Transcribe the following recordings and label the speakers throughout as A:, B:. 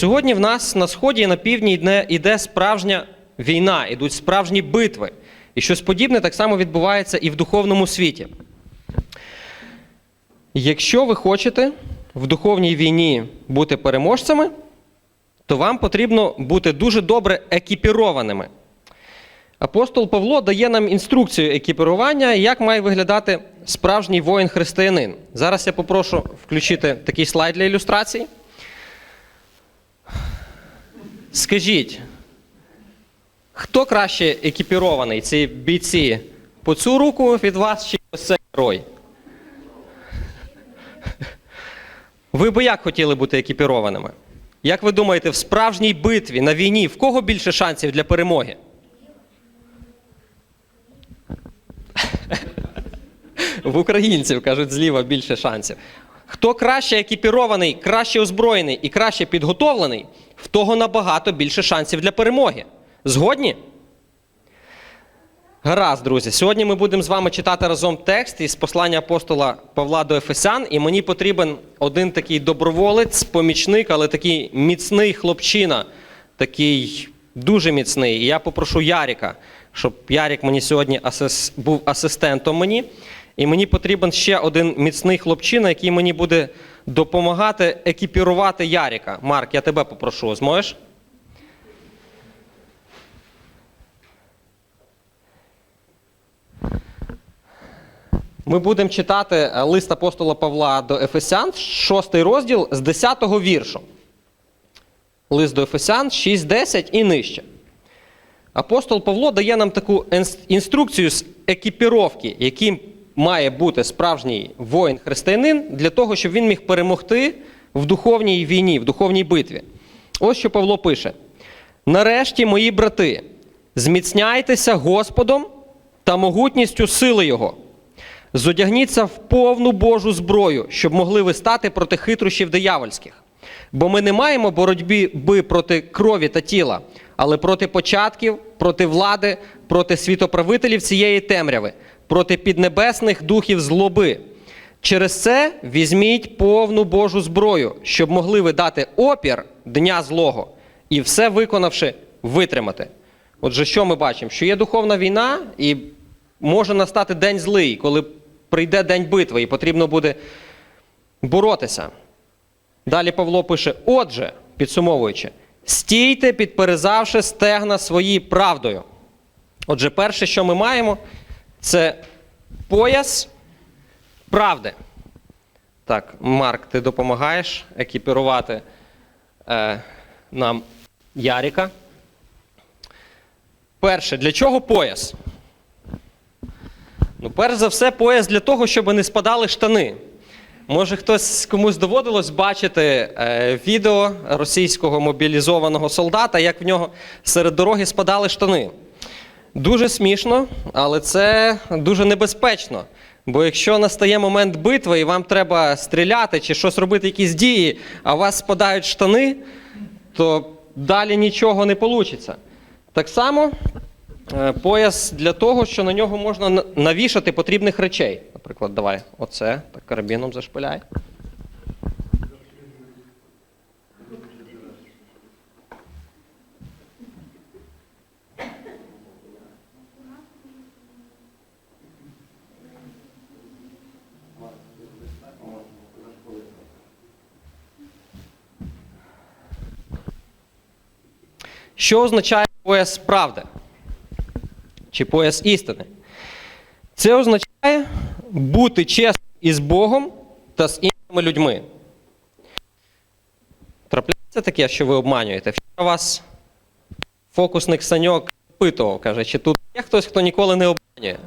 A: Сьогодні в нас на сході і на півдні йде, справжня війна, ідуть справжні битви. І щось подібне так само відбувається і в духовному світі. Якщо ви хочете в духовній війні бути переможцями, то вам потрібно бути дуже добре екіпірованими. Апостол Павло дає нам інструкцію екіпірування, як має виглядати справжній воїн-християнин. Зараз я попрошу включити такий слайд для ілюстрації. Скажіть, хто краще екіпірований, ці бійці? По цю руку від вас чи ось герой? Ви би як хотіли бути екіпірованими? Як ви думаєте, в справжній битві на війні в кого більше шансів для перемоги? В українців, кажуть, зліва більше шансів. Хто краще екіпірований, краще озброєний і краще підготовлений, в того набагато більше шансів для перемоги. Згодні? Гаразд, друзі. Сьогодні ми будемо з вами читати разом текст із послання апостола Павла до Ефесян, і мені потрібен один такий доброволець, помічник, але такий міцний хлопчина, такий дуже міцний. І я попрошу Яріка, щоб Ярік мені сьогодні асис... був асистентом мені. І мені потрібен ще один міцний хлопчина, який мені буде допомагати екіпірувати Яріка. Марк, я тебе попрошу, зможеш? Ми будемо читати е, лист апостола Павла до Ефесян, 6 розділ з 10 віршу. Лист до Ефесян 6.10 і нижче. Апостол Павло дає нам таку інструкцію з екіпіровки, яким має бути справжній воїн-християнин для того, щоб він міг перемогти в духовній війні, в духовній битві. Ось що Павло пише: Нарешті, мої брати, зміцняйтеся Господом та могутністю сили Його. Зодягніться в повну Божу зброю, щоб могли ви стати проти хитрощів диявольських. Бо ми не маємо боротьби проти крові та тіла, але проти початків, проти влади, проти світоправителів цієї темряви, проти піднебесних духів злоби. Через це візьміть повну Божу зброю, щоб могли ви дати опір дня злого і все виконавши, витримати. Отже, що ми бачимо? Що є духовна війна, і може настати день злий, коли прийде день битви, і потрібно буде боротися. Далі Павло пише: Отже, підсумовуючи, стійте, підперезавши стегна свої правдою. Отже, перше, що ми маємо, це пояс правди. Так, Марк, ти допомагаєш екіпірувати е, нам Яріка. Перше, для чого пояс? Ну, перш за все, пояс для того, щоб не спадали штани. Може, хтось комусь доводилось бачити е, відео російського мобілізованого солдата, як в нього серед дороги спадали штани. Дуже смішно, але це дуже небезпечно. Бо якщо настає момент битви і вам треба стріляти чи щось робити, якісь дії, а вас спадають штани, то далі нічого не вийде. Так само е, пояс для того, що на нього можна навішати потрібних речей. Наприклад, давай оце так карабіном зашпиляй. Що означає пояс правди? Чи пояс істини? Це означає бути чесним із Богом та з іншими людьми. Трапляється таке, що ви обманюєте. Вчора вас фокусник Саньок питував, каже, чи тут є хтось, хто ніколи не обманює.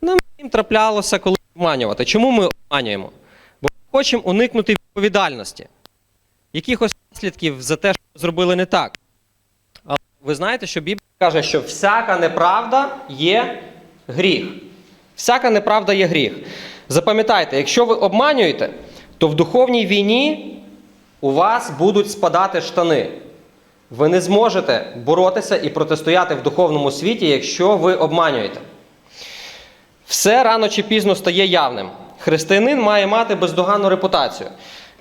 A: Нам їм траплялося, коли обманювати. Чому ми обманюємо? Бо ми хочемо уникнути відповідальності, якихось наслідків за те, що зробили не так. Ви знаєте, що Біблія каже, що всяка неправда є гріх. Всяка неправда є гріх. Запам'ятайте, якщо ви обманюєте, то в духовній війні у вас будуть спадати штани. Ви не зможете боротися і протистояти в духовному світі, якщо ви обманюєте. Все рано чи пізно стає явним. Християнин має мати бездоганну репутацію.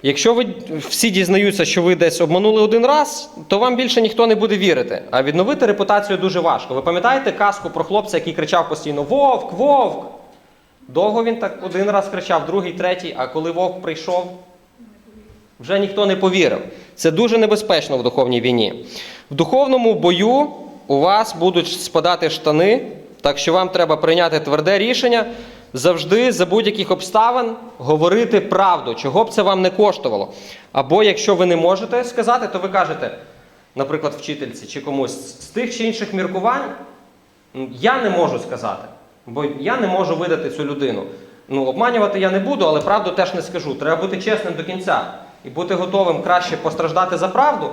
A: Якщо ви всі дізнаються, що ви десь обманули один раз, то вам більше ніхто не буде вірити. А відновити репутацію дуже важко. Ви пам'ятаєте казку про хлопця, який кричав постійно Вовк, вовк! Довго він так один раз кричав, другий, третій, а коли вовк прийшов, вже ніхто не повірив. Це дуже небезпечно в духовній війні. В духовному бою у вас будуть спадати штани, так що вам треба прийняти тверде рішення завжди за будь-яких обставин говорити правду, чого б це вам не коштувало. Або якщо ви не можете сказати, то ви кажете, наприклад, вчительці чи комусь з тих чи інших міркувань, я не можу сказати, бо я не можу видати цю людину. Ну, обманювати я не буду, але правду теж не скажу. Треба бути чесним до кінця і бути готовим краще постраждати за правду,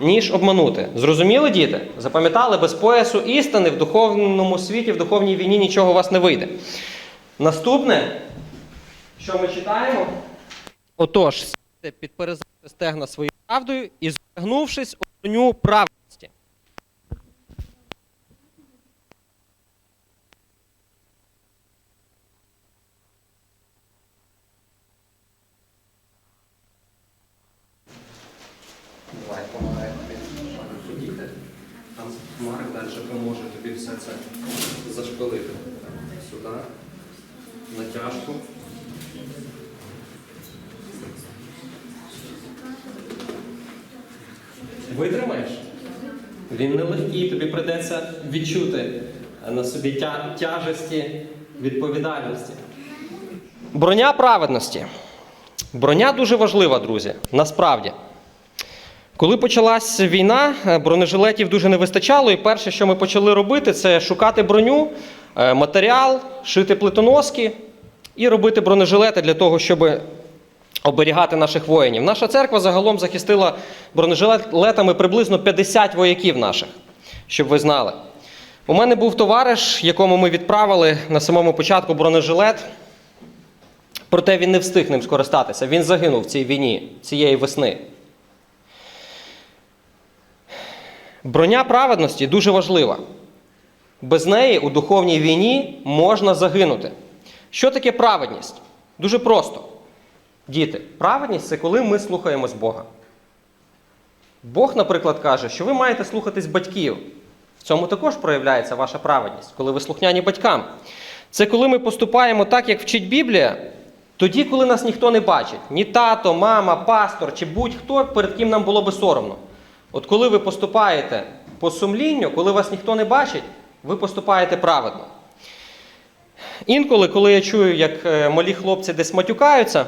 A: ніж обманути. Зрозуміли, діти? Запам'ятали, без поясу істини в духовному світі, в духовній війні нічого у вас не вийде. Наступне, що ми читаємо? Отож, сідьте, підперезайте стегна своєю правдою і згнувшись у броню праведності. Давай, помагай тобі ходіти. Там Марк далі поможе тобі все це зашпилити. Сюди. Натяжку. Витримаєш? Він нелегкий, тобі прийдеться відчути на собі тя- тяжесті відповідальності. Броня праведності. Броня дуже важлива, друзі. Насправді. Коли почалась війна, бронежилетів дуже не вистачало, і перше, що ми почали робити, це шукати броню, матеріал, шити плитоноски і робити бронежилети для того, щоб оберігати наших воїнів. Наша церква загалом захистила бронежилетами приблизно 50 вояків наших, щоб ви знали. У мене був товариш, якому ми відправили на самому початку бронежилет, проте він не встиг ним скористатися. Він загинув в цій війні цієї весни. Броня праведності дуже важлива. Без неї у духовній війні можна загинути. Що таке праведність? Дуже просто. Діти, праведність це коли ми слухаємось Бога. Бог, наприклад, каже, що ви маєте слухатись батьків. В цьому також проявляється ваша праведність, коли ви слухняні батькам. Це коли ми поступаємо так, як вчить Біблія, тоді, коли нас ніхто не бачить. Ні тато, мама, пастор чи будь-хто, перед ким нам було би соромно. От коли ви поступаєте по сумлінню, коли вас ніхто не бачить, ви поступаєте праведно. Інколи, коли я чую, як е, малі хлопці десь матюкаються,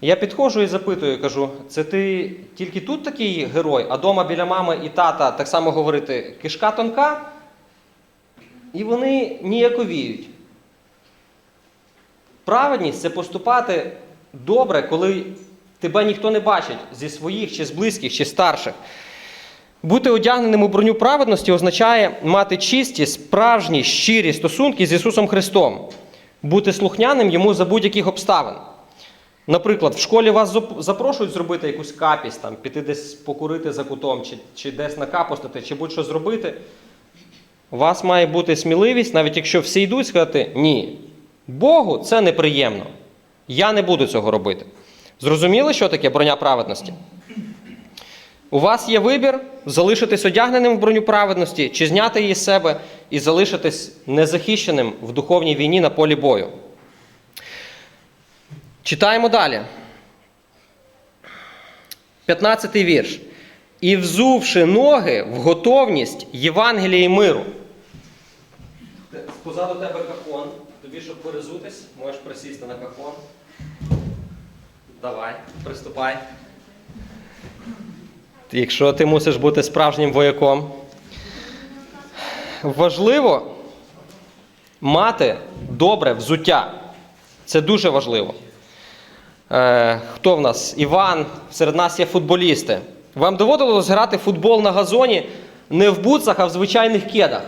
A: я підходжу і запитую, кажу: це ти тільки тут такий герой, а дома біля мами і тата так само говорити кишка тонка, і вони ніяковіють. Праведність це поступати добре, коли тебе ніхто не бачить зі своїх, чи з близьких, чи старших. Бути одягненим у броню праведності означає мати чисті, справжні, щирі стосунки з Ісусом Христом, бути слухняним йому за будь-яких обставин. Наприклад, в школі вас запрошують зробити якусь капість, там, піти десь покурити за кутом, чи, чи десь накапостити, чи будь-що зробити. У вас має бути сміливість, навіть якщо всі йдуть, сказати ні. Богу це неприємно. Я не буду цього робити. Зрозуміли, що таке броня праведності? У вас є вибір залишитись одягненим в броню праведності, чи зняти її з себе і залишитись незахищеним в духовній війні на полі бою. Читаємо далі. 15 вірш. І взувши ноги в готовність Євангелії миру. Позаду тебе кахон. Тобі, щоб перезутись, можеш присісти на кахон. Давай, приступай. Якщо ти мусиш бути справжнім вояком. Важливо мати добре взуття. Це дуже важливо. Е, хто в нас? Іван, серед нас є футболісти. Вам доводилось грати футбол на газоні не в буцах, а в звичайних кедах.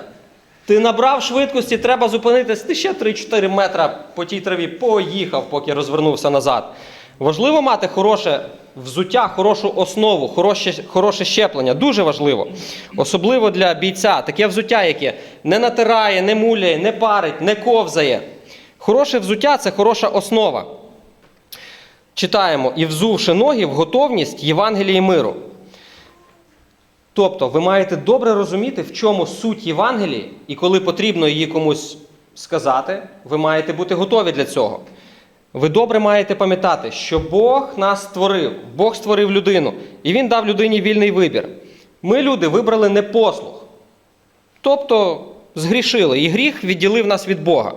A: Ти набрав швидкості, треба зупинитись, ти ще 3-4 метра по тій траві поїхав, поки розвернувся назад. Важливо мати хороше взуття, хорошу основу, хороше, хороше щеплення. Дуже важливо. Особливо для бійця. Таке взуття, яке не натирає, не муляє, не парить, не ковзає. Хороше взуття це хороша основа. читаємо і взувши ноги в готовність Євангелії миру. Тобто, ви маєте добре розуміти, в чому суть Євангелії, і коли потрібно її комусь сказати, ви маєте бути готові для цього. Ви добре маєте пам'ятати, що Бог нас створив, Бог створив людину, і Він дав людині вільний вибір. Ми, люди, вибрали непослух. Тобто згрішили, і гріх відділив нас від Бога.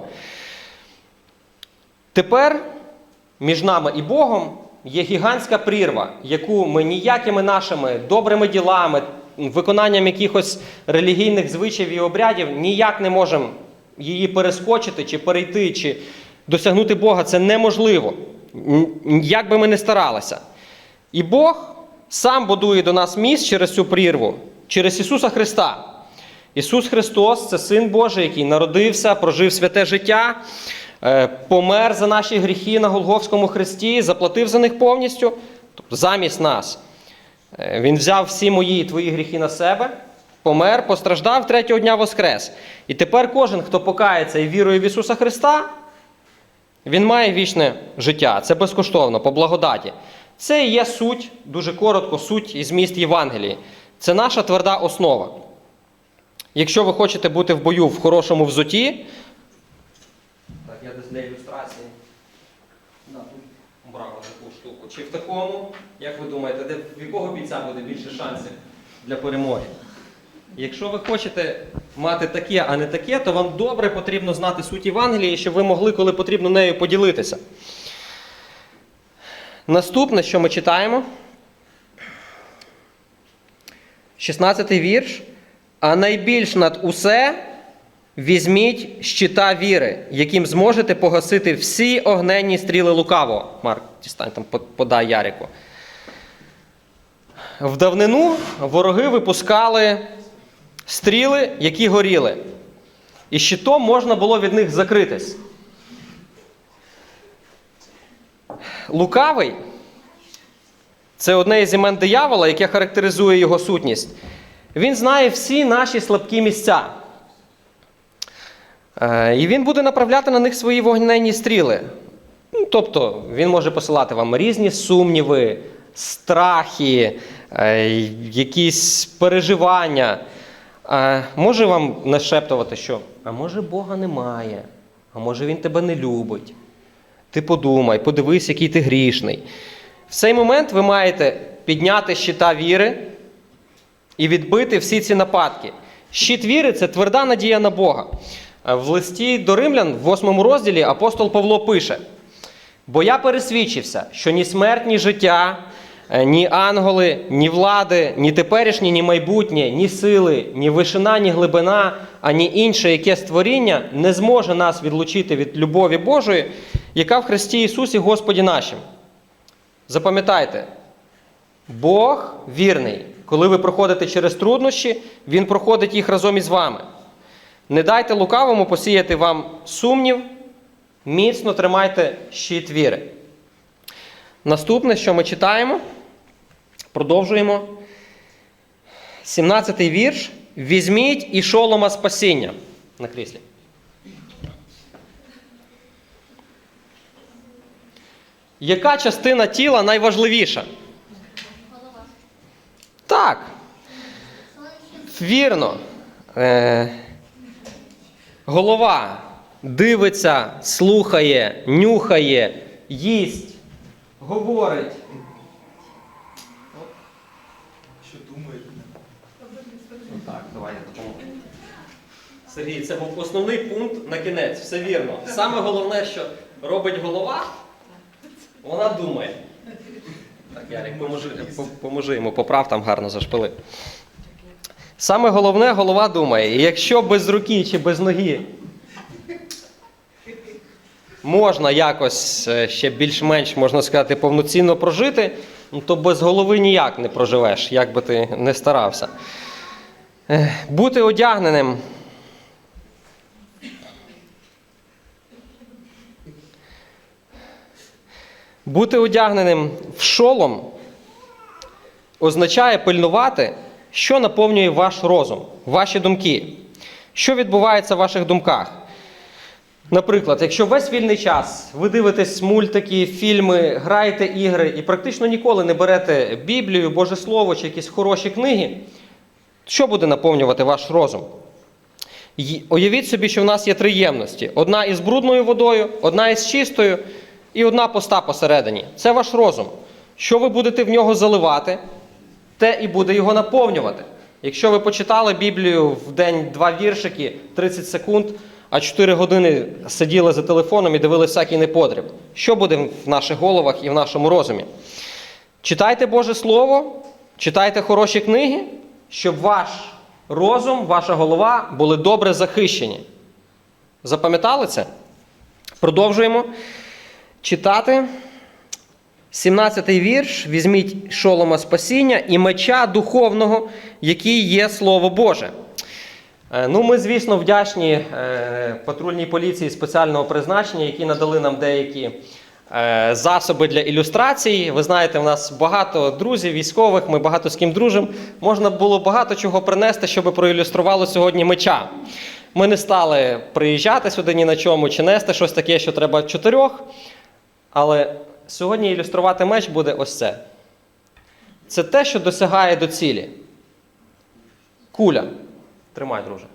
A: Тепер між нами і Богом є гігантська прірва, яку ми ніякими нашими добрими ділами, виконанням якихось релігійних звичаїв і обрядів ніяк не можемо її перескочити, чи перейти, чи досягнути Бога. Це неможливо, як би ми не старалися. І Бог сам будує до нас міст через цю прірву, через Ісуса Христа. Ісус Христос це Син Божий, який народився, прожив святе життя, е, помер за наші гріхи на Голговському хресті, заплатив за них повністю, тобто замість нас. Е, Він взяв всі мої і твої гріхи на себе, помер, постраждав, третього дня воскрес. І тепер кожен, хто покається і вірує в Ісуса Христа, він має вічне життя. Це безкоштовно, по благодаті. Це і є суть, дуже коротко, суть і зміст Євангелії. Це наша тверда основа. Якщо ви хочете бути в бою в хорошому взуті. Так, я десь для ілюстрації. Да, тут брав таку штуку. Чи в такому, як ви думаєте, де, в якого бійця буде більше шансів для перемоги? Якщо ви хочете мати таке, а не таке, то вам добре потрібно знати суть Євангелії, щоб ви могли, коли потрібно, нею поділитися. Наступне, що ми читаємо. 16 вірш. А найбільш над усе візьміть щита віри, яким зможете погасити всі огненні стріли лукавого. Марк, дістань там подай Ярику. В давнину вороги випускали стріли, які горіли. І щитом можна було від них закритись. Лукавий це одне із імен диявола, яке характеризує його сутність. Він знає всі наші слабкі місця. Е, І він буде направляти на них свої вогненні стріли. Ну, Тобто, він може посилати вам різні сумніви, страхи, е, якісь переживання. Е, Може вам нашептувати, що а може Бога немає, а може Він тебе не любить. Ти подумай, подивись, який ти грішний. В цей момент ви маєте підняти щита віри і відбити всі ці нападки. Щит віри це тверда надія на Бога. В листі до римлян, в 8 розділі, апостол Павло пише: Бо я пересвідчився, що ні смерть, ні життя, ні ангели, ні влади, ні теперішнє, ні майбутнє, ні сили, ні вишина, ні глибина, ані інше яке створіння не зможе нас відлучити від любові Божої, яка в Христі Ісусі Господі нашим. Запам'ятайте, Бог вірний. Коли ви проходите через труднощі, Він проходить їх разом із вами. Не дайте лукавому посіяти вам сумнів, міцно тримайте щит віри. Наступне, що ми читаємо, продовжуємо. 17-й вірш. Візьміть і шолома спасіння на кріслі. Яка частина тіла найважливіша? Голова. Так. Вірно. Е, голова дивиться, слухає, нюхає, їсть, говорить.
B: Що думаєте?
A: Так, давай я допоможу. Сергій, це був основний пункт на кінець. Все вірно. Саме головне, що робить голова, вона думає. Так, Ярик, поможи, поможи йому, поправ там гарно зашпили. Саме головне, голова думає. І якщо без руки чи без ноги можна якось е, ще більш-менш, можна сказати, повноцінно прожити, ну, то без голови ніяк не проживеш, як би ти не старався. Бути одягненим. Бути одягненим в шолом означає пильнувати, що наповнює ваш розум, ваші думки, що відбувається в ваших думках. Наприклад, якщо весь вільний час ви дивитесь мультики, фільми, граєте ігри і практично ніколи не берете Біблію, Боже Слово чи якісь хороші книги, що буде наповнювати ваш розум? Уявіть собі, що в нас є три ємності: одна із брудною водою, одна із чистою і одна пуста посередині. Це ваш розум. Що ви будете в нього заливати, те і буде його наповнювати. Якщо ви почитали Біблію в день два віршики, 30 секунд, а 4 години сиділи за телефоном і дивилися всякий непотріб, що буде в наших головах і в нашому розумі? Читайте Боже Слово, читайте хороші книги, щоб ваш розум, ваша голова були добре захищені. Запам'ятали це? Продовжуємо читати. 17-й вірш. Візьміть шолома спасіння і меча духовного, який є Слово Боже. Е, Ну, ми, звісно, вдячні е, патрульній поліції спеціального призначення, які надали нам деякі е, засоби для ілюстрації. Ви знаєте, в нас багато друзів, військових, ми багато з ким дружимо. Можна було багато чого принести, щоб проілюструвало сьогодні меча. Ми не стали приїжджати сюди ні на чому чи нести щось таке, що треба чотирьох. Але сьогодні ілюструвати меч буде ось це. Це те, що досягає до цілі. Куля. Тримай, друже.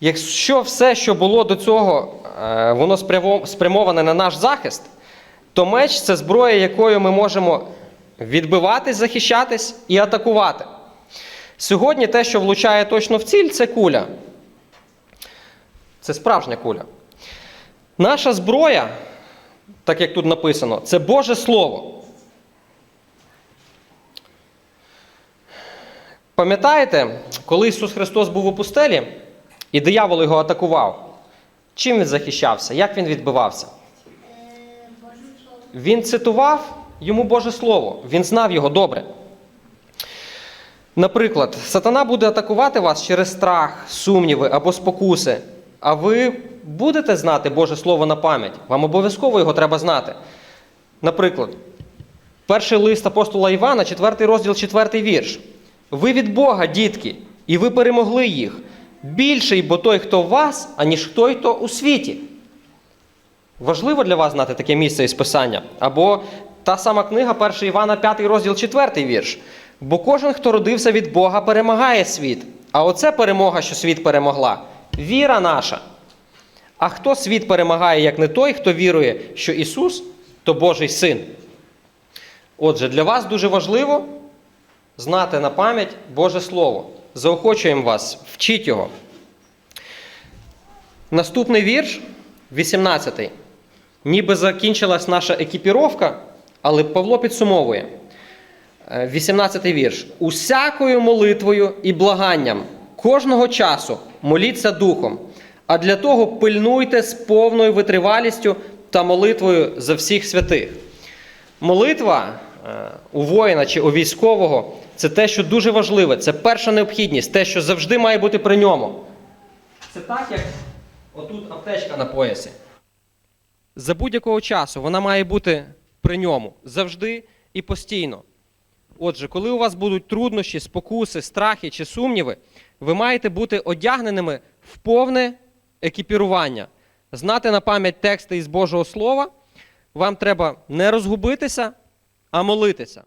A: Якщо все, що було до цього, е, воно спрямоване на наш захист, то меч це зброя, якою ми можемо відбиватись, захищатись і атакувати. Сьогодні те, що влучає точно в ціль, це куля. Це справжня куля. Наша зброя, так як тут написано, це Боже Слово. Пам'ятаєте, коли Ісус Христос був у пустелі і диявол його атакував? Чим він захищався? Як він відбивався? Він цитував йому Боже Слово, він знав його добре. Наприклад, сатана буде атакувати вас через страх, сумніви або спокуси, а ви будете знати Боже Слово на пам'ять. Вам обов'язково його треба знати. Наприклад, перший лист апостола Івана, 4 розділ, 4 вірш. Ви від Бога, дітки, і ви перемогли їх. Більший, бо той, хто в вас, аніж той, хто у світі. Важливо для вас знати таке місце із Писання. Або та сама книга 1 Івана, 5 розділ, 4 вірш. Бо кожен, хто родився від Бога, перемагає світ. А оце перемога, що світ перемогла. Віра наша. А хто світ перемагає, як не той, хто вірує, що Ісус то Божий син? Отже, для вас дуже важливо знати на пам'ять Боже Слово. Заохочуємо вас, вчіть його. Наступний вірш, 18. Ніби закінчилась наша екіпіровка, але Павло підсумовує. Е, 18 вірш. Усякою молитвою і благанням кожного часу моліться духом, а для того пильнуйте з повною витривалістю та молитвою за всіх святих. Молитва е, у воїна чи у військового це те, що дуже важливе, це перша необхідність, те, що завжди має бути при ньому. Це так, як отут аптечка на поясі. За будь-якого часу вона має бути при ньому завжди і постійно. Отже, коли у вас будуть труднощі, спокуси, страхи чи сумніви, ви маєте бути одягненими в повне екіпірування, знати на пам'ять тексти із Божого Слова. Вам треба не розгубитися, а молитися.